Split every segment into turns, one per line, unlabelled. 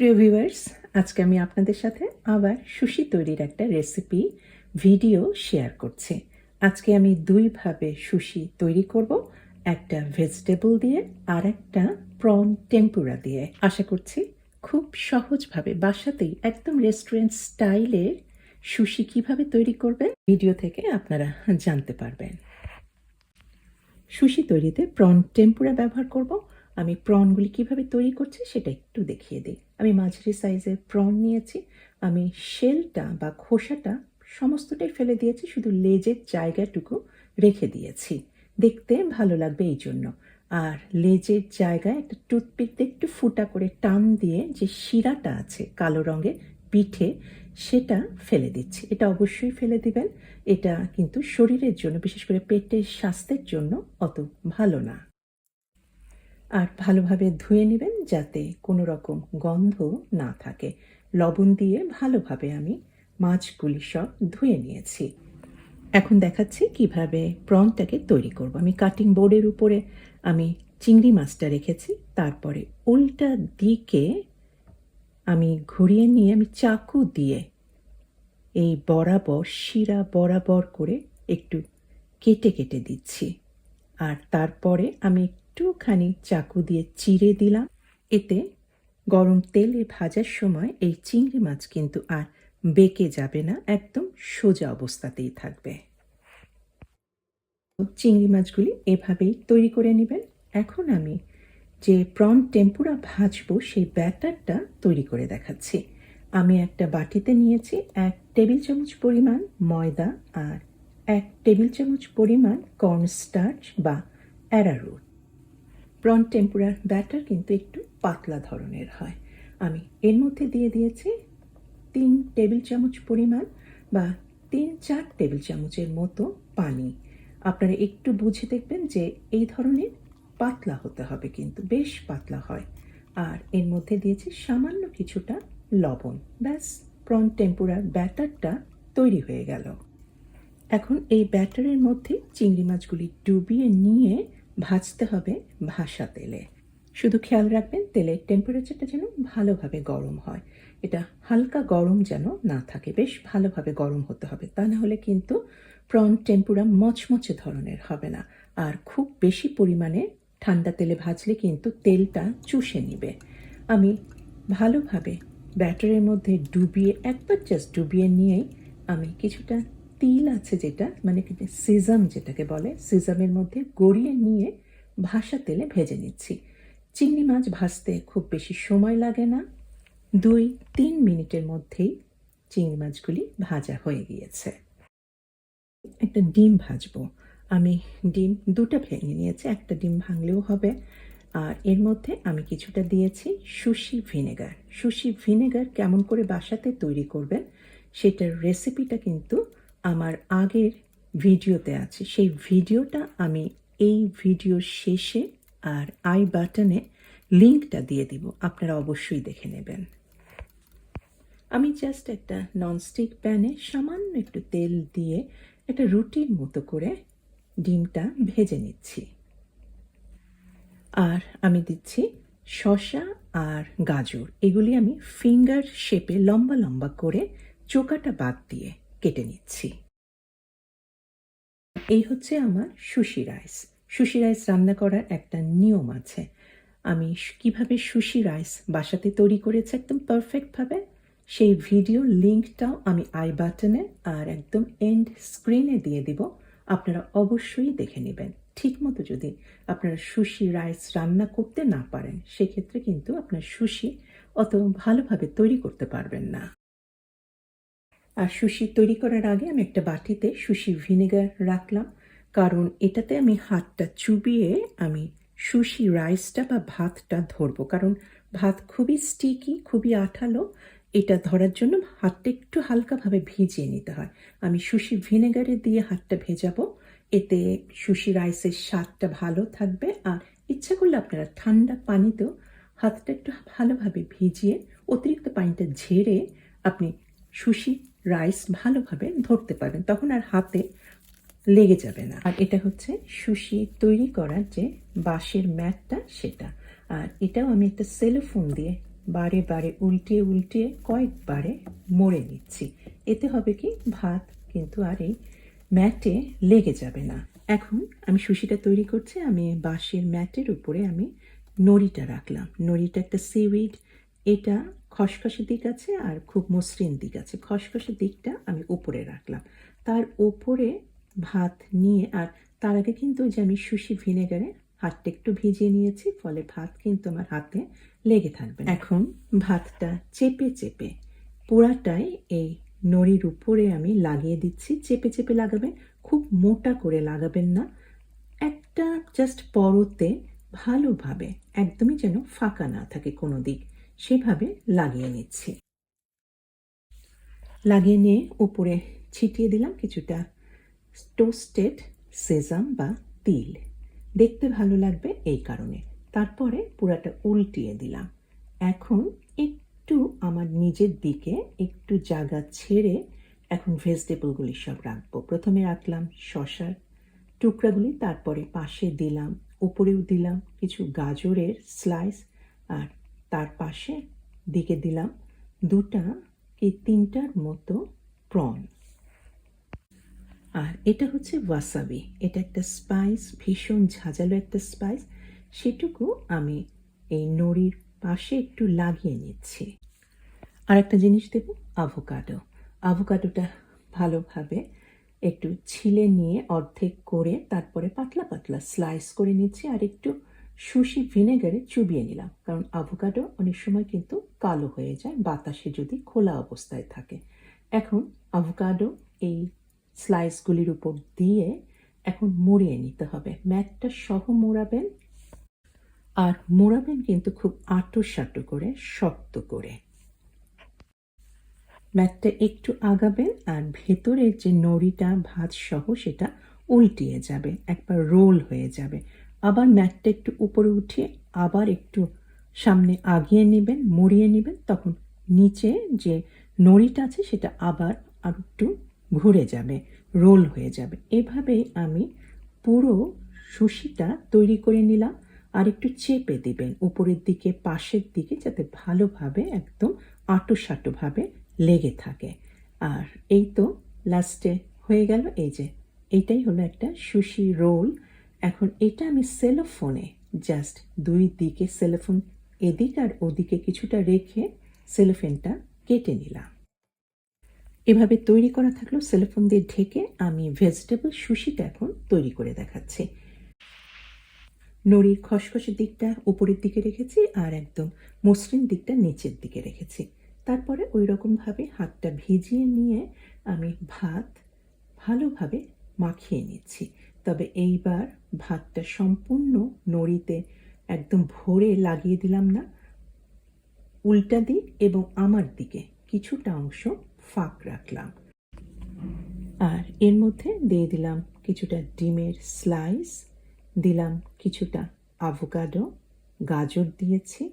প্রিয় ভিউয়ার্স, আজকে আমি আপনাদের সাথে আবার সুশি তৈরির একটা রেসিপি ভিডিও শেয়ার করছি। আজকে আমি দুইভাবে সুশি তৈরি করব, একটা ভেজিটেবল দিয়ে আর একটা প্রন টেম্পুরা দিয়ে। আশা করছি খুব সহজভাবে বাসাতেই একদম রেস্টুরেন্ট স্টাইলের সুশি কীভাবে তৈরি করবেন ভিডিও থেকে আপনারা জানতে পারবেন। সুশি তৈরিতে প্রন টেম্পুরা ব্যবহার করব আমি প্রনগুলি কীভাবে তৈরি করছি সেটা একটু দেখিয়ে দিই। আমি মাঝারি সাইজের প্রন নিয়েছি। আমি শেলটা বা খোসাটা সমস্তটাই ফেলে দিয়েছি, শুধু লেজের জায়গাটুকু রেখে দিয়েছি। দেখতে ভালো লাগবে এই জন্য আর লেজের জায়গায় একটা টুথপিক দিয়ে একটু ফুটা করে টান দিয়ে যে শিরাটা আছে কালো রঙের পিঠে, সেটা ফেলে দিচ্ছি। এটা অবশ্যই ফেলে দিবেন। এটা কিন্তু শরীরের জন্য, বিশেষ করে পেটের স্বাস্থ্যের জন্য অত ভালো না। আর ভালোভাবে ধুয়ে নেবেন যাতে কোনো রকম গন্ধ না থাকে। লবণ দিয়ে ভালোভাবে আমি মাছগুলি সব ধুয়ে নিয়েছি। এখন দেখাচ্ছি কীভাবে প্রনটাকে তৈরি করব। আমি কাটিং বোর্ডের উপরে আমি চিংড়ি মাছটা রেখেছি। তারপরে উল্টা দিকে আমি ঘুরিয়ে নিয়ে আমি চাকু দিয়ে এই বরাবর, শিরা বরাবর করে একটু কেটে কেটে দিচ্ছি। আর তারপরে আমি একটুখানি চাকু দিয়ে চিড়ে দিলাম। এতে গরম তেলে ভাজার সময় এই চিংড়ি মাছ কিন্তু আর বেঁকে যাবে না, একদম সোজা অবস্থাতেই থাকবে। চিংড়ি মাছগুলি এভাবেই তৈরি করে নেবেন। এখন আমি যে প্রন টেম্পুরা ভাজবো সেই ব্যাটারটা তৈরি করে দেখাচ্ছি। আমি একটা বাটিতে নিয়েছি এক টেবিল চামচ পরিমাণ ময়দা আর এক টেবিল চামচ পরিমাণ কর্নস্টার্চ বা অ্যারারুট। প্রন টেম্পুরার ব্যাটার কিন্তু একটু পাতলা ধরনের হয়। আমি এর মধ্যে দিয়ে দিয়েছি তিন টেবিল চামচ পরিমাণ বা তিন চার টেবিল চামচের মতো পানি। আপনারা একটু বুঝে দেখবেন যে এই ধরনের পাতলা হতে হবে কিন্তু, বেশ পাতলা হয়। আর এর মধ্যে দিয়েছি সামান্য কিছুটা লবণ। ব্যাস প্রন টেম্পুরার ব্যাটারটা তৈরি হয়ে গেল। এখন এই ব্যাটারের মধ্যে চিংড়ি মাছগুলি ডুবিয়ে নিয়ে ভাজতে হবে ভাসা তেলে। শুধু খেয়াল রাখবেন, তেলের টেম্পারেচারটা যেন ভালোভাবে গরম হয়। এটা হালকা গরম যেন না থাকে, বেশ ভালোভাবে গরম হতে হবে। তা না হলে কিন্তু প্রন টেম্পুরা মচমচে ধরনের হবে না। আর খুব বেশি পরিমাণে ঠান্ডা তেলে ভাজলে কিন্তু তেলটা চুষে নিবে। আমি ভালোভাবে ব্যাটারের মধ্যে ডুবিয়ে, একবার জাস্ট ডুবিয়ে নিয়েই আমি কিছুটা তিল আছে যেটা মানে সিজাম যেটাকে বলে, সিজামের মধ্যে গড়িয়ে নিয়ে ভাসা তেলে ভেজে নিচ্ছি। চিংড়ি মাছ ভাজতে খুব বেশি সময় লাগে না। দুই, তিন মিনিটের মধ্যেই চিংড়ি মাছগুলি ভাজা হয়ে গিয়েছে। একটা ডিম ভাজবো। আমি ডিম দুটো ভেঙে নিয়েছি, একটা ডিম ভাঙলেও হবে। আর এর মধ্যে আমি কিছুটা দিয়েছি সুশি ভিনেগার। সুশি ভিনেগার কেমন করে বাসাতে তৈরি করবেন, সেটার রেসিপিটা কিন্তু আমার আগের ভিডিওতে আছে। সেই ভিডিওটা আমি এই ভিডিও শেষে আর আই বাটনে লিঙ্কটা দিয়ে দিব। আপনারা অবশ্যই দেখে নেবেন। আমি জাস্ট একটা ননস্টিক প্যানে সামান্য একটু তেল দিয়ে একটা রুটির মতো করে ডিমটা ভেজে নিচ্ছি। আর আমি দিচ্ছি শশা আর গাজর। এগুলি আমি ফিঙ্গার শেপে লম্বা লম্বা করে চোকাটা বাদ দিয়ে কেটে নিচ্ছি। এই হচ্ছে আমার সুশি রাইস। সুশি রাইস রান্না করার একটা নিয়ম আছে। আমি কীভাবে সুশি রাইস বাসাতে তৈরি করেছি একদম পারফেক্টভাবে সেই ভিডিও লিঙ্কটাও আমি আই বাটনে আর একদম এন্ড স্ক্রিনে দিয়ে দিব। আপনারা অবশ্যই দেখে নেবেন। ঠিক মতো যদি আপনারা সুশি রাইস রান্না করতে না পারেন, সেক্ষেত্রে কিন্তু আপনার সুশি অত ভালোভাবে তৈরি করতে পারবেন না। আর সুশি তৈরি করার আগে আমি একটা বাটিতে সুশি ভিনেগার রাখলাম। কারণ এটাতে আমি হাতটা চুবিয়ে আমি সুশি রাইসটা বা ভাতটা ধরবো। কারণ ভাত খুবই স্টিকি খুবই আঠালো। এটা ধরার জন্য হাতটা একটু হালকাভাবে ভিজিয়ে নিতে হয়। আমি সুশি ভিনেগারে দিয়ে হাতটা ভেজাবো। এতে সুশি রাইসের স্বাদটা ভালো থাকবে। আর ইচ্ছা করলে আপনারা ঠান্ডা পানিতেও হাতটা একটু ভালোভাবে ভিজিয়ে অতিরিক্ত পানিটা ঝেড়ে আপনি সুশি রাইস ভালোভাবে ধরতে পারবেন, তখন আর হাতে লেগে যাবে না। আর এটা হচ্ছে সুশি তৈরি করার যে বাঁশের ম্যাটটা, সেটা। আর এটাও আমি একটা সেলোফোন দিয়ে বারে বারে উল্টিয়ে উল্টিয়ে কয়েকবারে মরে নিচ্ছি। এতে হবে কি, ভাত কিন্তু আর এই ম্যাটে লেগে যাবে না। এখন আমি সুশিটা তৈরি করছি, আমি বাঁশের ম্যাটের উপরে আমি নড়িটা রাখলাম। নড়িটা একটা সিউইড এটা খসখসে দিক আছে আর খুব মসৃণ দিক আছে। খসখসে দিকটা আমি উপরে রাখলাম। তার উপরে ভাত নিয়ে আর তার আগে কিন্তু যে আমি সুশি ভিনেগারে হাতটা একটু ভিজিয়ে নিয়েছি, ফলে ভাত কিন্তু আমার হাতে লেগে থাকবে এখন ভাতটা চেপে চেপে পুরাটাই এই নড়ির উপরে আমি লাগিয়ে দিচ্ছি। চেপে চেপে লাগাবেন, খুব মোটা করে লাগাবেন না। একটা জাস্ট পরতে ভালোভাবে একদমই যেন ফাঁকা না থাকে কোনো দিক। সেভাবে লাগিয়ে নিচ্ছি। লাগিয়ে নিয়ে উপরে ছিটিয়ে দিলাম কিছুটা টোস্টেড সেজাম বা তিল। দেখতে ভালো লাগবে এই কারণে। তারপরে পুরাটা উল্টিয়ে দিলাম। এখন একটু আমার নিজের দিকে একটু জায়গা ছেড়ে এখন ভেজিটেবলগুলি সব রাখব। প্রথমে রাখলাম শশার টুকরাগুলি, তারপরে পাশে দিলাম, উপরেও দিলাম কিছু গাজরের স্লাইস আর তার পাশে দিকে দিলাম দুটা কি তিনটার মতো প্রন আর এটা হচ্ছে ওয়াসাবি এটা একটা স্পাইস ভীষণ ঝাঁঝালো একটা স্পাইস সেটুকু আমি এই নড়ির পাশে একটু লাগিয়ে নিচ্ছি। আর একটা জিনিস দেব আভোকাডো আভোকাডোটা ভালোভাবে একটু ছিলে নিয়ে অর্ধেক করে তারপরে পাতলা পাতলা স্লাইস করে নিচ্ছি। আর একটু সুশি ভিনেগারে চুবিয়ে নিলাম। কারণ আভোকাডো অনেক সময় কিন্তু কালো হয়ে যায়, বাতাসে যদি খোলা অবস্থায় থাকে। এখন আভোকাডো এই স্লাইসগুলির উপর দিয়ে এখন মুড়িয়ে নিতে হবে। ম্যাটটা সহ মোড়াবেন। আর মোড়াবেন কিন্তু খুব আটো সাটো করে, শক্ত করে। ম্যাটটা একটু আগাবেন আর ভেতরের যে নড়িটা ভাত সহ সেটা উল্টিয়ে যাবে, একবার রোল হয়ে যাবে। আবার ম্যাটটা একটু উপরে উঠিয়ে আবার একটু সামনে আগিয়ে নেবেন মরিয়ে নেবেন, তখন নিচে যে নড়িটা আছে সেটা আবার আর একটু ঘুরে যাবে, রোল হয়ে যাবে। এভাবেই আমি পুরো সুশিটা তৈরি করে নিলাম আর একটু চেপে দিবেন উপরের দিকে, পাশের দিকে, যাতে ভালোভাবে একদম আটো সাটোভাবে লেগে থাকে। আর এই তো লাস্টে হয়ে গেল, এই যে, এইটাই হলো একটা সুশি রোল। এখন এটা আমি সেলোফোনে জাস্ট দুই দিকে সেলোফোন এদিক আর ওদিকে কিছুটা রেখে সেলোফেনটা কেটে নিলাম। এভাবে তৈরি করা থাকল সেলোফোন দিয়ে ঢেকে আমি ভেজিটেবল সুশিটা এখন তৈরি করে দেখাচ্ছি। নড়ির খসখসের দিকটা উপরের দিকে রেখেছি আর একদম মসৃণ দিকটা নিচের দিকে রেখেছি। তারপরে ওই রকমভাবে হাতটা ভিজিয়ে নিয়ে আমি ভাত ভালোভাবে মাখিয়ে নিচ্ছি। তবে এইবার ভাতটা সম্পূর্ণ নড়িতে একদম ভরে লাগিয়ে দিলাম না। উল্টা দিক এবং আমার দিকে কিছুটা অংশ ফাঁক রাখলাম। আর এর মধ্যে দিয়ে দিলাম কিছুটা ডিমের স্লাইস দিলাম কিছুটা আভোকাডো গাজর দিয়েছি,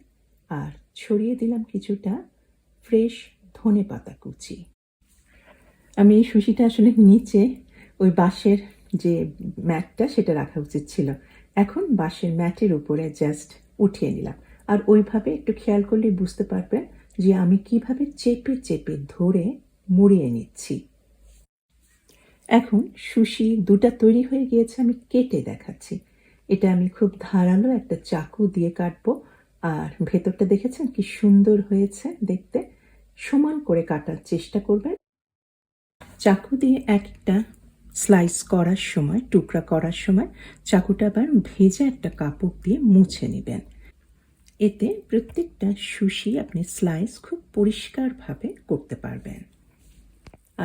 আর ছড়িয়ে দিলাম কিছুটা ফ্রেশ ধনে পাতা কুচি। আমি এই সুশিটা আসলে নিচে ওই বাঁশের যে ম্যাটটা সেটা রাখা উচিত ছিল। এখন বাঁশের ম্যাটের উপরে জাস্ট উঠিয়ে নিলাম। আর ওইভাবে একটু খেয়াল করলে বুঝতে পারবেন যে আমি কীভাবে চেপে চেপে ধরে মুড়িয়ে নিচ্ছি। এখন সুশি দুটা তৈরি হয়ে গিয়েছে, আমি কেটে দেখাচ্ছি। এটা আমি খুব ধারালো একটা চাকু দিয়ে কাটবো। আর ভেতরটা দেখেছেন কি সুন্দর হয়েছে দেখতে? সমান করে কাটার চেষ্টা করবেন। চাকু দিয়ে একটা স্লাইস করার সময়, টুকরা করার সময় চাকুটা আবার ভেজে একটা কাপড় দিয়ে মুছে নেবেন। এতে প্রত্যেকটা সুশি আপনি স্লাইস খুব পরিষ্কারভাবে করতে পারবেন।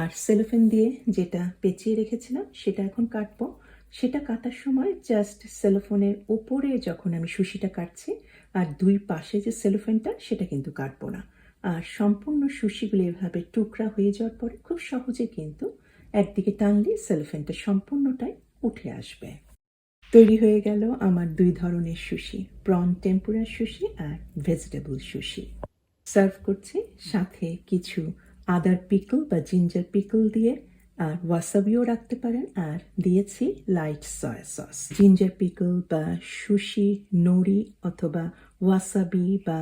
আর সেলোফেন দিয়ে যেটা পেঁচিয়ে রেখেছিলাম, সেটা এখন কাটবো। সেটা কাটার সময় জাস্ট সেলোফোনের ওপরে যখন আমি সুশিটা কাটছি, আর দুই পাশে যে সেলোফেনটা সেটা কিন্তু কাটবো না। আর সম্পূর্ণ সুশিগুলো এভাবে টুকরা হয়ে যাওয়ার পরে খুব সহজে কিন্তু একদিকে টানলে সেলোফেনটা সম্পূর্ণটাই উঠে আসবে। তৈরি হয়ে গেল আমার দুই ধরনের সুশি প্রন টেম্পুরার সুশি আর ভেজিটেবল সুশি। সার্ভ করছি সাথে কিছু আদার পিকল বা জিঞ্জার পিকল দিয়ে আর ওয়াসাবিও রাখতে পারেন আর দিয়েছি light soya sauce ginger pickle বা সুশি নড়ি অথবা ওয়াসাবি বা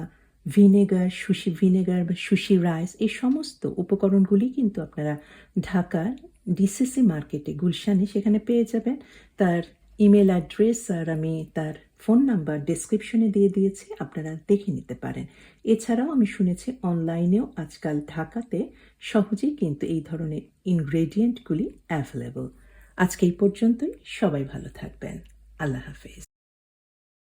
ভিনেগার সুশি ভিনেগার বা সুশি রাইস এই সমস্ত উপকরণগুলি কিন্তু আপনারা ঢাকার ডিসিসি মার্কেটে গুলশানে সেখানে পেয়ে যাবেন। তার ইমেল অ্যাড্রেস আর আমি তার ফোন নাম্বার ডেসক্রিপশনে দিয়ে দিয়েছি, আপনারা দেখে নিতে পারেন। এছাড়াও আমি শুনেছি অনলাইনেও আজকাল ঢাকাতে সহজেই কিন্তু এই ধরনের ইনগ্রেডিয়েন্টগুলি অ্যাভেলেবল আজকে এই পর্যন্তই, সবাই ভালো থাকবেন। আল্লাহ হাফেজ।